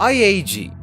IAG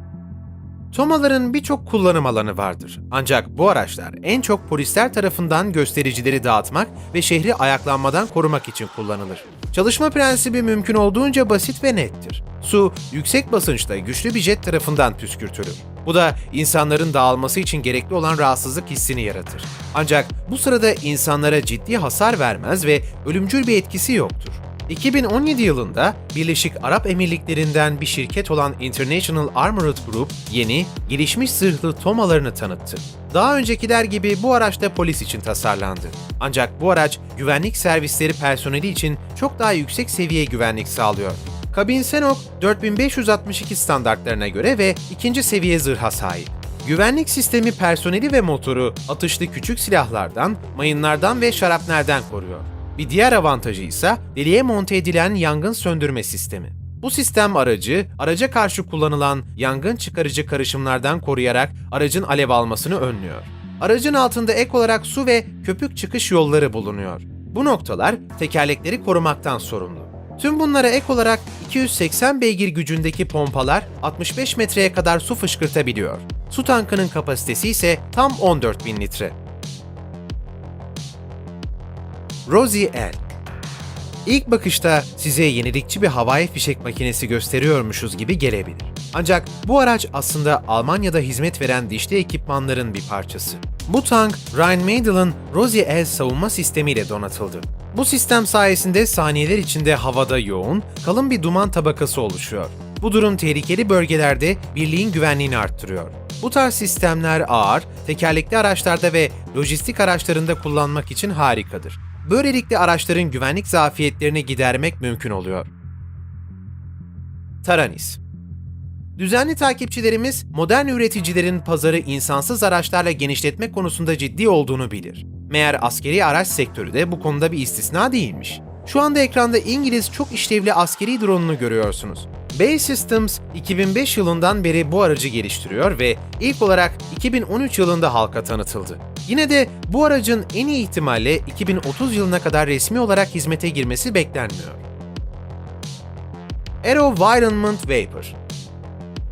Tomaların birçok kullanım alanı vardır. Ancak bu araçlar en çok polisler tarafından göstericileri dağıtmak ve şehri ayaklanmadan korumak için kullanılır. Çalışma prensibi mümkün olduğunca basit ve nettir. Su, yüksek basınçta güçlü bir jet tarafından püskürtülür. Bu da insanların dağılması için gerekli olan rahatsızlık hissini yaratır. Ancak bu sırada insanlara ciddi hasar vermez ve ölümcül bir etkisi yoktur. 2017 yılında Birleşik Arap Emirlikleri'nden bir şirket olan International Armored Group yeni, gelişmiş zırhlı tomalarını tanıttı. Daha öncekiler gibi bu araç da polis için tasarlandı. Ancak bu araç güvenlik servisleri personeli için çok daha yüksek seviye güvenlik sağlıyor. Kabin Senok 4562 standartlarına göre ve ikinci seviye zırha sahip. Güvenlik sistemi personeli ve motoru atışlı küçük silahlardan, mayınlardan ve şarapnerden koruyor. Bir diğer avantajı ise deliğe monte edilen yangın söndürme sistemi. Bu sistem aracı, araca karşı kullanılan yangın çıkarıcı karışımlardan koruyarak aracın alev almasını önlüyor. Aracın altında ek olarak su ve köpük çıkış yolları bulunuyor. Bu noktalar tekerlekleri korumaktan sorumlu. Tüm bunlara ek olarak 280 beygir gücündeki pompalar 65 metreye kadar su fışkırtabiliyor. Su tankının kapasitesi ise tam 14 bin litre. Rosie L. İlk bakışta size yenilikçi bir havai fişek makinesi gösteriyormuşuz gibi gelebilir. Ancak bu araç aslında Almanya'da hizmet veren dişli ekipmanların bir parçası. Bu tank, Rheinmetall'ın Rosie L savunma sistemiyle donatıldı. Bu sistem sayesinde saniyeler içinde havada yoğun, kalın bir duman tabakası oluşuyor. Bu durum tehlikeli bölgelerde birliğin güvenliğini arttırıyor. Bu tarz sistemler ağır, tekerlekli araçlarda ve lojistik araçlarında kullanmak için harikadır. Böylelikle araçların güvenlik zafiyetlerini gidermek mümkün oluyor. Taranis Düzenli takipçilerimiz modern üreticilerin pazarı insansız araçlarla genişletme konusunda ciddi olduğunu bilir. Meğer askeri araç sektörü de bu konuda bir istisna değilmiş. Şu anda ekranda İngiliz çok işlevli askeri drone'unu görüyorsunuz. Bay Systems 2005 yılından beri bu aracı geliştiriyor ve ilk olarak 2013 yılında halka tanıtıldı. Yine de bu aracın en iyi ihtimalle 2030 yılına kadar resmi olarak hizmete girmesi beklenmiyor. Aerovironment Vapor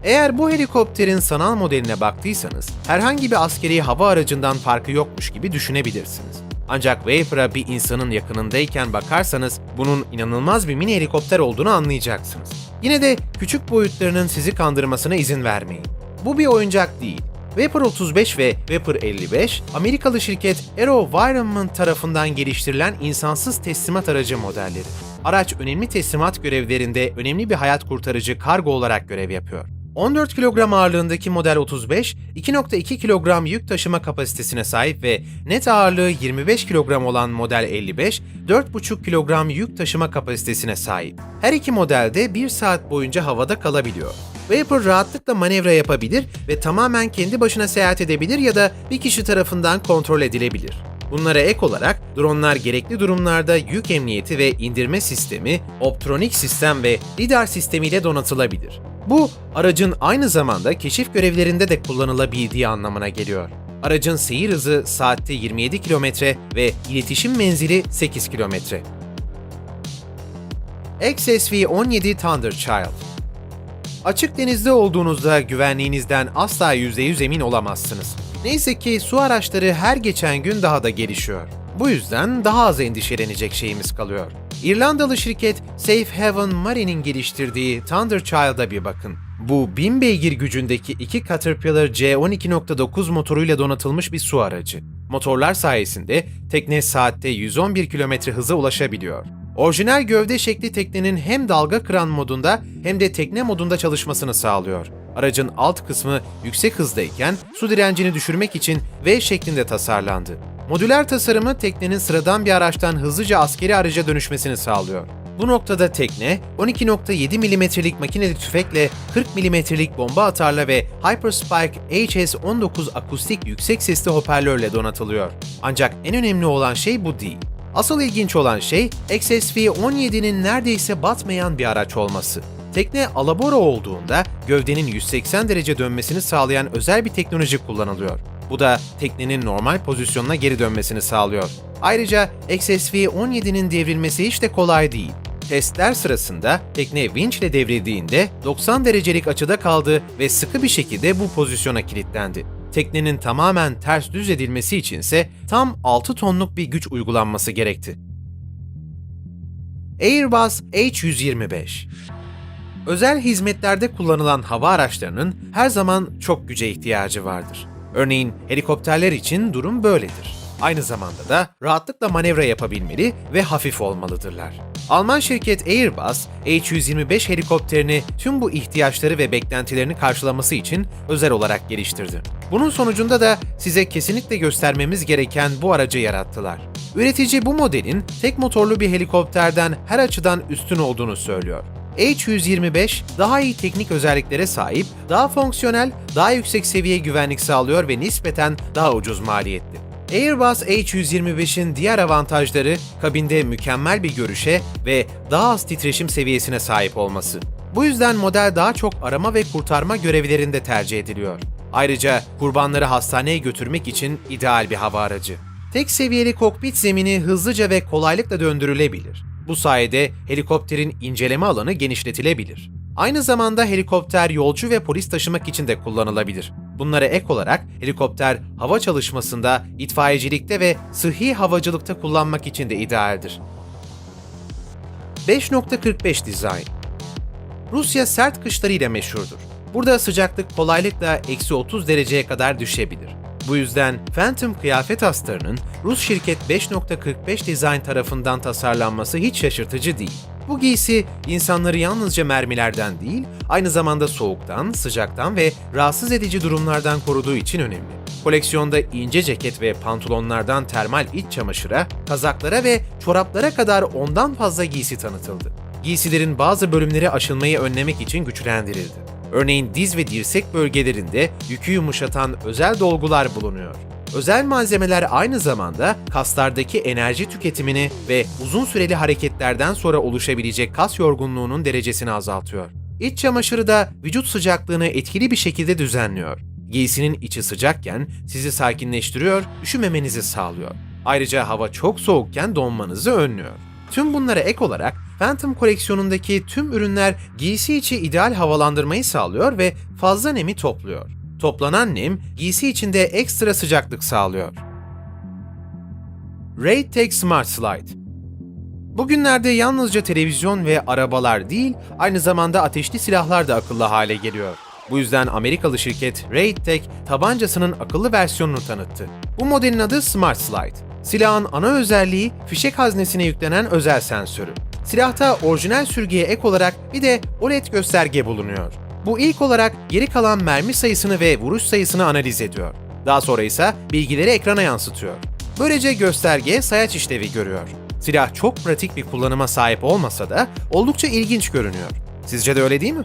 eğer bu helikopterin sanal modeline baktıysanız, herhangi bir askeri hava aracından farkı yokmuş gibi düşünebilirsiniz. Ancak Vapor'a bir insanın yakınındayken bakarsanız bunun inanılmaz bir mini helikopter olduğunu anlayacaksınız. Yine de küçük boyutlarının sizi kandırmasına izin vermeyin. Bu bir oyuncak değil. Vapor 35 ve Vapor 55, Amerikalı şirket AeroVironment tarafından geliştirilen insansız teslimat aracı modelleri. Araç önemli teslimat görevlerinde önemli bir hayat kurtarıcı kargo olarak görev yapıyor. 14 kilogram ağırlığındaki model 35, 2.2 kilogram yük taşıma kapasitesine sahip ve net ağırlığı 25 kilogram olan model 55, 4.5 kilogram yük taşıma kapasitesine sahip. Her iki modelde 1 saat boyunca havada kalabiliyor. Vapor rahatlıkla manevra yapabilir ve tamamen kendi başına seyahat edebilir ya da bir kişi tarafından kontrol edilebilir. Bunlara ek olarak dronlar gerekli durumlarda yük emniyeti ve indirme sistemi, optronik sistem ve lidar sistemiyle donatılabilir. Bu, aracın aynı zamanda keşif görevlerinde de kullanılabildiği anlamına geliyor. Aracın seyir hızı saatte 27 km ve iletişim menzili 8 km. XSV-17 Thunderchild Açık denizde olduğunuzda güvenliğinizden asla %100 emin olamazsınız. Neyse ki su araçları her geçen gün daha da gelişiyor. Bu yüzden daha az endişelenecek şeyimiz kalıyor. İrlandalı şirket Safe Haven Marine'in geliştirdiği Thunderchild'a bir bakın. Bu 1000 beygir gücündeki iki Caterpillar C12.9 motoruyla donatılmış bir su aracı. Motorlar sayesinde tekne saatte 111 km hıza ulaşabiliyor. Orijinal gövde şekli teknenin hem dalga kıran modunda hem de tekne modunda çalışmasını sağlıyor. Aracın alt kısmı yüksek hızdayken su direncini düşürmek için V şeklinde tasarlandı. Modüler tasarımı teknenin sıradan bir araçtan hızlıca askeri araca dönüşmesini sağlıyor. Bu noktada tekne 12.7 mm'lik makineli tüfekle 40 mm'lik bomba atarla ve Hyperspike HS-19 akustik yüksek sesli hoparlörle donatılıyor. Ancak en önemli olan şey bu değil. Asıl ilginç olan şey XSV-17'nin neredeyse batmayan bir araç olması. Tekne alabora olduğunda gövdenin 180 derece dönmesini sağlayan özel bir teknoloji kullanılıyor. Bu da teknenin normal pozisyonuna geri dönmesini sağlıyor. Ayrıca XSV-17'nin devrilmesi hiç de kolay değil. Testler sırasında tekne vinç ile devrildiğinde 90 derecelik açıda kaldı ve sıkı bir şekilde bu pozisyona kilitlendi. Teknenin tamamen ters düz edilmesi içinse tam 6 tonluk bir güç uygulanması gerekti. Airbus H125 Özel hizmetlerde kullanılan hava araçlarının her zaman çok güce ihtiyacı vardır. Örneğin helikopterler için durum böyledir. Aynı zamanda da rahatlıkla manevra yapabilmeli ve hafif olmalıdırlar. Alman şirket Airbus, H125 helikopterini tüm bu ihtiyaçları ve beklentilerini karşılaması için özel olarak geliştirdi. Bunun sonucunda da size kesinlikle göstermemiz gereken bu aracı yarattılar. Üretici bu modelin tek motorlu bir helikopterden her açıdan üstün olduğunu söylüyor. H125 daha iyi teknik özelliklere sahip, daha fonksiyonel, daha yüksek seviye güvenlik sağlıyor ve nispeten daha ucuz maliyetli. Airbus H125'in diğer avantajları kabinde mükemmel bir görüşe ve daha az titreşim seviyesine sahip olması. Bu yüzden model daha çok arama ve kurtarma görevlerinde tercih ediliyor. Ayrıca kurbanları hastaneye götürmek için ideal bir hava aracı. Tek seviyeli kokpit zemini hızlıca ve kolaylıkla döndürülebilir. Bu sayede helikopterin inceleme alanı genişletilebilir. Aynı zamanda helikopter yolcu ve polis taşımak için de kullanılabilir. Bunlara ek olarak helikopter hava çalışmasında, itfaiyecilikte ve sıhhi havacılıkta kullanmak için de idealdir. 5.45 dizayn Rusya sert kışlarıyla meşhurdur. Burada sıcaklık kolaylıkla eksi 30 dereceye kadar düşebilir. Bu yüzden Phantom kıyafet astarının Rus şirket 5.45 dizayn tarafından tasarlanması hiç şaşırtıcı değil. Bu giysi insanları yalnızca mermilerden değil, aynı zamanda soğuktan, sıcaktan ve rahatsız edici durumlardan koruduğu için önemli. Koleksiyonda ince ceket ve pantolonlardan termal iç çamaşıra, kazaklara ve çoraplara kadar ondan fazla giysi tanıtıldı. Giysilerin bazı bölümleri aşılmayı önlemek için güçlendirildi. Örneğin diz ve dirsek bölgelerinde yükü yumuşatan özel dolgular bulunuyor. Özel malzemeler aynı zamanda kaslardaki enerji tüketimini ve uzun süreli hareketlerden sonra oluşabilecek kas yorgunluğunun derecesini azaltıyor. İç çamaşırı da vücut sıcaklığını etkili bir şekilde düzenliyor. Giysinin içi sıcakken sizi sakinleştiriyor, üşümemenizi sağlıyor. Ayrıca hava çok soğukken donmanızı önlüyor. Tüm bunlara ek olarak Phantom koleksiyonundaki tüm ürünler giysi içi ideal havalandırmayı sağlıyor ve fazla nemi topluyor. Toplanan nem giysi içinde ekstra sıcaklık sağlıyor. RaidTech Smart Slide Bugünlerde yalnızca televizyon ve arabalar değil, aynı zamanda ateşli silahlar da akıllı hale geliyor. Bu yüzden Amerikalı şirket RaidTech tabancasının akıllı versiyonunu tanıttı. Bu modelin adı Smart Slide. Silahın ana özelliği fişek haznesine yüklenen özel sensörü. Silahta orijinal sürgüye ek olarak bir de OLED gösterge bulunuyor. Bu ilk olarak geri kalan mermi sayısını ve vuruş sayısını analiz ediyor. Daha sonra ise bilgileri ekrana yansıtıyor. Böylece gösterge sayaç işlevi görüyor. Silah çok pratik bir kullanıma sahip olmasa da oldukça ilginç görünüyor. Sizce de öyle değil mi?